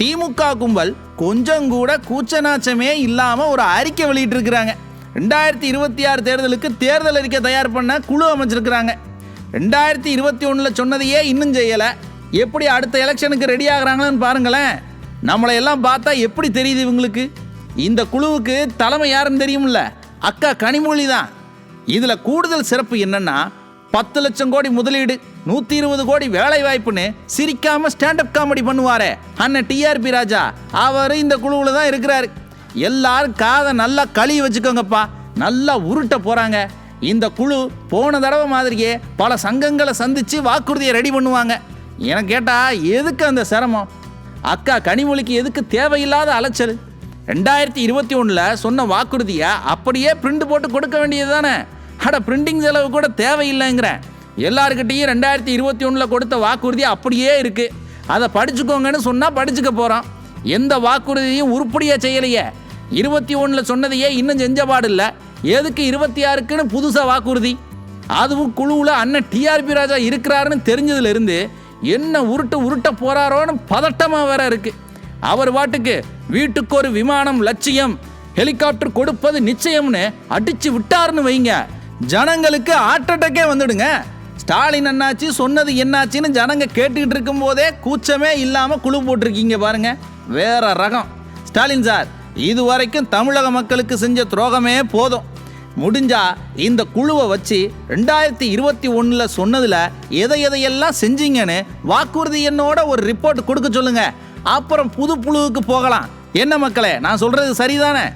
திமுக கும்பல் கொஞ்சம் கூட கூச்சநாச்சமே இல்லாமல் ஒரு அறிக்கை வெளியிட்டு இருக்கிறாங்க ரெண்டாயிரத்தி இருபத்தி ஆறு தேர்தலுக்கு தேர்தல் அறிக்கை தயார் பண்ண குழு அமைச்சிருக்கிறாங்க. ரெண்டாயிரத்தி இருபத்தி ஒன்றில் சொன்னதையே இன்னும் செய்யலை. எப்படி அடுத்த எலெக்ஷனுக்கு ரெடி ஆகுறாங்கன்னு பாருங்களேன். நம்மளை எல்லாம் பார்த்தா எப்படி தெரியுது இவங்களுக்கு? இந்த குழுவுக்கு தலைமை யாருன்னு தெரியும்ல அக்கா கனிமொழி தான். இதில் கூடுதல் சிறப்பு என்னன்னா பத்து லட்சம் கோடி முதலீடு நூற்றி இருபது கோடி வேலை வாய்ப்புன்னு சிரிக்காம ஸ்டாண்டப் காமெடி பண்ணுவாரே. அண்ணன் டிஆர்பி ராஜா அவர் இந்த குழுவில் தான் இருக்கிறாரு. எல்லாரும் காதை நல்லா கழுவி வச்சுக்கோங்கப்பா. நல்லா உருட்ட போகிறாங்க இந்த குழு போன தடவை மாதிரியே பல சங்கங்களை சந்தித்து வாக்குறுதியை ரெடி பண்ணுவாங்க. எனக்கு கேட்டால் எதுக்கு அந்த சிரமம்? அக்கா கனிமொழிக்கு எதுக்கு தேவையில்லாத அலைச்சல்? ரெண்டாயிரத்தி இருபத்தி ஒன்றில் சொன்ன வாக்குறுதியை அப்படியே பிரிண்ட் போட்டு கொடுக்க வேண்டியது தானே அட பிரிண்டிங் செலவு கூட தேவையில்லைங்கிறேன். எல்லாருக்கிட்டையும் ரெண்டாயிரத்தி இருபத்தி ஒன்றில் கொடுத்த வாக்குறுதி அப்படியே இருக்குது அதை படிச்சுக்கோங்கன்னு சொன்னால் படிச்சுக்க போகிறோம் எந்த வாக்குறுதியும் உருப்படியாக செய்யலையே. இருபத்தி ஒன்றில் சொன்னதையே இன்னும் செஞ்ச பாடு இல்லை எதுக்கு இருபத்தி ஆறுக்குன்னு புதுசாக வாக்குறுதி? அதுவும் குழுவில் அண்ணன் டிஆர்பி ராஜா இருக்கிறாருன்னு தெரிஞ்சதுலேருந்து என்ன உருட்டு உருட்ட போகிறாரோன்னு பதட்டமாக வேற இருக்கு. அவர் பாட்டுக்கு வீட்டுக்கு ஒரு விமானம் லட்சியம் ஹெலிகாப்டர் கொடுப்பது நிச்சயம்னு அடிச்சு விட்டாருன்னு வைங்க. ஜனங்களுக்கு ஹார்ட் அட்டாக்கே வந்துடுங்க. ஸ்டாலின் என்னாச்சு சொன்னது என்னாச்சுன்னு ஜனங்க கேட்டுக்கிட்டு இருக்கும் போதே கூச்சமே இல்லாமல் குழு போட்டிருக்கீங்க பாருங்க. வேற ரகம். ஸ்டாலின் சார் இது வரைக்கும் தமிழக மக்களுக்கு செஞ்ச துரோகமே போதும். முடிஞ்சா இந்த குழுவை வச்சு ரெண்டாயிரத்தி இருபத்தி ஒன்றில் சொன்னதில் எதை எதையெல்லாம் செஞ்சீங்கன்னு வாக்குறுதி என்னோட ஒரு ரிப்போர்ட் கொடுக்க சொல்லுங்க. அப்புறம் புது புழுவுக்கு போகலாம். என்ன மக்களே நான் சொல்றது சரிதானே?